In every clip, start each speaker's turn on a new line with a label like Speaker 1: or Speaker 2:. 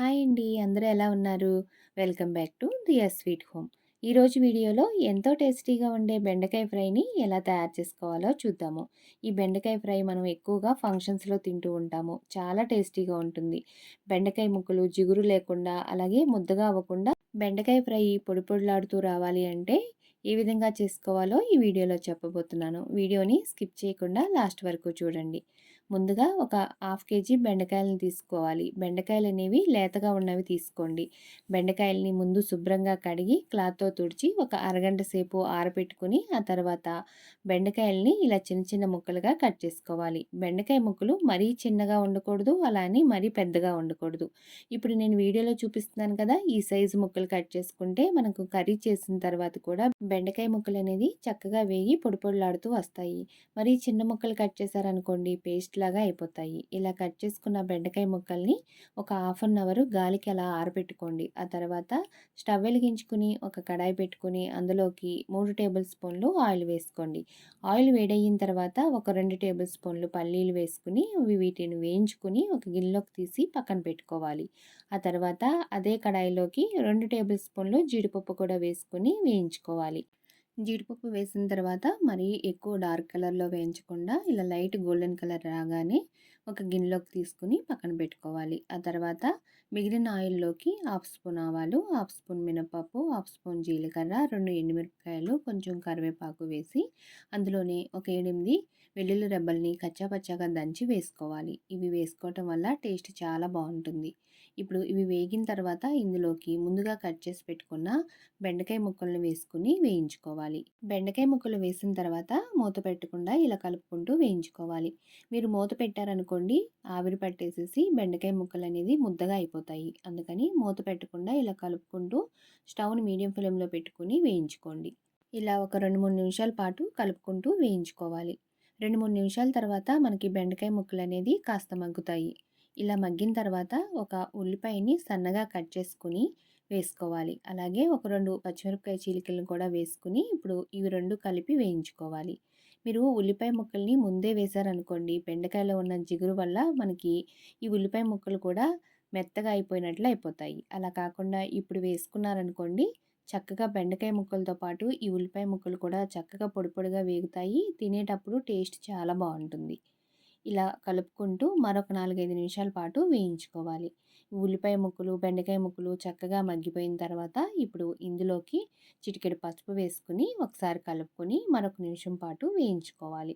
Speaker 1: Hi అండి. అందరూ ఎలా ఉన్నారు? Welcome back to Diya sweet home. ఈరోజు వీడియోలో ఎంతో టేస్టీగా ఉండే బెండకాయ ఫ్రైని ఎలా తయారు చేసుకోవాలో చూద్దాము. ఈ బెండకాయ ఫ్రై మనం ఎక్కువగా ఫంక్షన్స్లో తింటూ ఉంటాము. చాలా టేస్టీగా ఉంటుంది. బెండకాయ ముక్కలు జిగురు లేకుండా అలాగే ముద్దగా అవ్వకుండా బెండకాయ ఫ్రై పొడి పొడిలాడుతూ రావాలి అంటే ఏ విధంగా చేసుకోవాలో ఈ వీడియోలో చెప్పబోతున్నాను. వీడియోని స్కిప్ చేయకుండా లాస్ట్ వరకు చూడండి. ముందుగా ఒక హాఫ్ కేజీ బెండకాయలను తీసుకోవాలి. బెండకాయలు అనేవి లేతగా ఉన్నవి తీసుకోండి. బెండకాయలని ముందు శుభ్రంగా కడిగి క్లాత్తో తుడిచి ఒక అరగంట సేపు ఆరబెట్టుకుని ఆ తర్వాత బెండకాయలని ఇలా చిన్న చిన్న ముక్కలుగా కట్ చేసుకోవాలి. బెండకాయ ముక్కలు మరీ చిన్నగా ఉండకూడదు అలా అని మరీ పెద్దగా ఉండకూడదు. ఇప్పుడు నేను వీడియోలో చూపిస్తున్నాను కదా ఈ సైజు ముక్కలు కట్ చేసుకుంటే మనకు కర్రీ చేసిన తర్వాత కూడా బెండకాయ ముక్కలు అనేది చక్కగా వేగి పొడి పొడిలాడుతూ వస్తాయి. మరీ చిన్న ముక్కలు కట్ చేశారనుకోండి పేస్ట్ లాగా అయిపోతాయి. ఇలా కట్ చేసుకున్న బెండకాయ ముక్కల్ని ఒక హాఫ్ అన్ అవర్ గాలికి అలా ఆరబెట్టుకోండి. ఆ తర్వాత స్టవ్ వెలిగించుకుని ఒక కడాయి పెట్టుకుని అందులోకి మూడు టేబుల్ స్పూన్లు ఆయిల్ వేసుకోండి. ఆయిల్ వేడయిన తర్వాత ఒక రెండు టేబుల్ స్పూన్లు పల్లీలు వేసుకుని వీటిని వేయించుకుని ఒక గిన్నెలోకి తీసి పక్కన పెట్టుకోవాలి. ఆ తర్వాత అదే కడాయిలోకి రెండు టేబుల్ స్పూన్లు జీడిపప్పు కూడా వేసుకుని వేయించుకోవాలి. జీడిపప్పు వేసిన తర్వాత మరీ ఎక్కువ డార్క్ కలర్లో వేయించకుండా ఇలా లైట్ గోల్డెన్ కలర్ రాగానే ఒక గిన్నెలోకి తీసుకుని పక్కన పెట్టుకోవాలి. ఆ తర్వాత మిగిలిన ఆయిల్లోకి హాఫ్ స్పూన్ ఆవాలు హాఫ్ స్పూన్ మినపప్పు హాఫ్ స్పూన్ జీలకర్ర రెండు ఎండుమిరపకాయలు కొంచెం కరివేపాకు వేసి అందులోనే ఒక ఎనిమిది వెల్లుల్లి రెబ్బల్ని కచ్చాపచ్చాగా దంచి వేసుకోవాలి. ఇవి వేసుకోవటం వల్ల టేస్ట్ చాలా బాగుంటుంది. ఇప్పుడు ఇవి వేగిన తర్వాత ఇందులోకి ముందుగా కట్ చేసి పెట్టుకున్న బెండకాయ ముక్కలను వేసుకుని వేయించుకోవాలి. బెండకాయ ముక్కలు వేసిన తర్వాత మూత పెట్టకుండా ఇలా కలుపుకుంటూ వేయించుకోవాలి. మీరు మూత పెట్టారనుకోండి ఆవిరి పట్టేసేసి బెండకాయ ముక్కలు అనేది ముద్దగా అయిపోతాయి. అందుకని మూత పెట్టకుండా ఇలా కలుపుకుంటూ స్టవ్ని మీడియం ఫ్లేమ్లో పెట్టుకుని వేయించుకోండి. ఇలా ఒక రెండు మూడు నిమిషాల పాటు కలుపుకుంటూ వేయించుకోవాలి. రెండు మూడు నిమిషాల తర్వాత మనకి బెండకాయ ముక్కలు అనేది కాస్త మగ్గుతాయి. ఇలా మగ్గిన తర్వాత ఒక ఉల్లిపాయని సన్నగా కట్ చేసుకుని వేసుకోవాలి. అలాగే ఒక రెండు పచ్చిమిరపకాయ చీలికలను కూడా వేసుకుని ఇప్పుడు ఇవి రెండు కలిపి వేయించుకోవాలి. మీరు ఉల్లిపాయ ముక్కల్ని ముందే వేశారనుకోండి బెండకాయలో ఉన్న జిగురు వల్ల మనకి ఈ ఉల్లిపాయ ముక్కలు కూడా మెత్తగా అయిపోయినట్లు అయిపోతాయి. అలా కాకుండా ఇప్పుడు వేసుకున్నారనుకోండి చక్కగా బెండకాయ ముక్కలతో పాటు ఈ ఉల్లిపాయ ముక్కలు కూడా చక్కగా పొడి పొడిగా వేగుతాయి తినేటప్పుడు టేస్ట్ చాలా బాగుంటుంది. ఇలా కలుపుకుంటూ మరొక నాలుగైదు నిమిషాల పాటు వేయించుకోవాలి. ఉల్లిపాయ ముక్కలు బెండకాయ ముక్కలు చక్కగా మగ్గిపోయిన తర్వాత ఇప్పుడు ఇందులోకి చిటికెడు పసుపు వేసుకుని ఒకసారి కలుపుకొని మరొక నిమిషం పాటు వేయించుకోవాలి.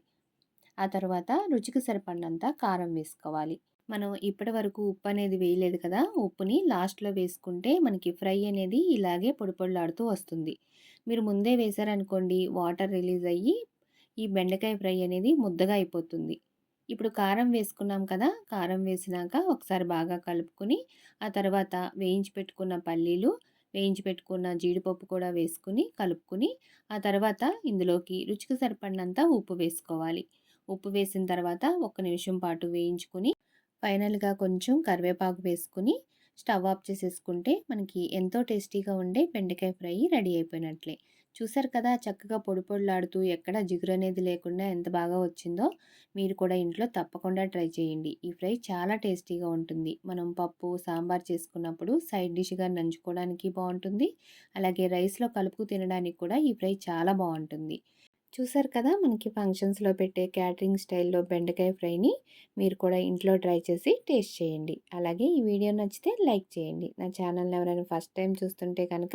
Speaker 1: ఆ తర్వాత రుచికి సరిపడినంత కారం వేసుకోవాలి. మనం ఇప్పటి వరకు ఉప్పు అనేది వేయలేదు కదా ఉప్పుని లాస్ట్లో వేసుకుంటే మనకి ఫ్రై అనేది ఇలాగే పొడిపొడలాడుతూ వస్తుంది. మీరు ముందే వేశారనుకోండి వాటర్ రిలీజ్ అయ్యి ఈ బెండకాయ ఫ్రై అనేది ముద్దగా అయిపోతుంది. ఇప్పుడు కారం వేసుకున్నాం కదా! కారం వేసినాక ఒకసారి బాగా కలుపుకొని ఆ తర్వాత వేయించి పెట్టుకున్న పల్లీలు వేయించి పెట్టుకున్న జీడిపప్పు కూడా వేసుకుని కలుపుకుని ఆ తర్వాత ఇందులోకి రుచికి సరిపడినంత ఉప్పు వేసుకోవాలి. ఉప్పు వేసిన తర్వాత ఒక నిమిషం పాటు వేయించుకుని ఫైనల్గా కొంచెం కరివేపాకు వేసుకుని స్టవ్ ఆఫ్ చేసేసుకుంటే మనకి ఎంతో టేస్టీగా ఉండే బెండకాయ ఫ్రై రెడీ అయిపోయినట్లే. చూసారు కదా! చక్కగా పొడి పొడిలాడుతూ ఎక్కడ జిగురు అనేది లేకుండా ఎంత బాగా వచ్చిందో మీరు కూడా ఇంట్లో తప్పకుండా ట్రై చేయండి. ఈ ఫ్రై చాలా టేస్టీగా ఉంటుంది. మనం పప్పు సాంబార్ చేసుకున్నప్పుడు సైడ్ డిష్గా నంచుకోవడానికి బాగుంటుంది. అలాగే రైస్లో కలుపుకు తినడానికి కూడా ఈ ఫ్రై చాలా బాగుంటుంది. చూసారు కదా! మనకి ఫంక్షన్స్లో పెట్టే క్యాటరింగ్ స్టైల్లో బెండకాయ ఫ్రైని మీరు కూడా ఇంట్లో ట్రై చేసి టేస్ట్ చేయండి. అలాగే ఈ వీడియో నచ్చితే లైక్ చేయండి. నా ఛానల్ ఎవరైనా ఫస్ట్ టైం చూస్తుంటే కనుక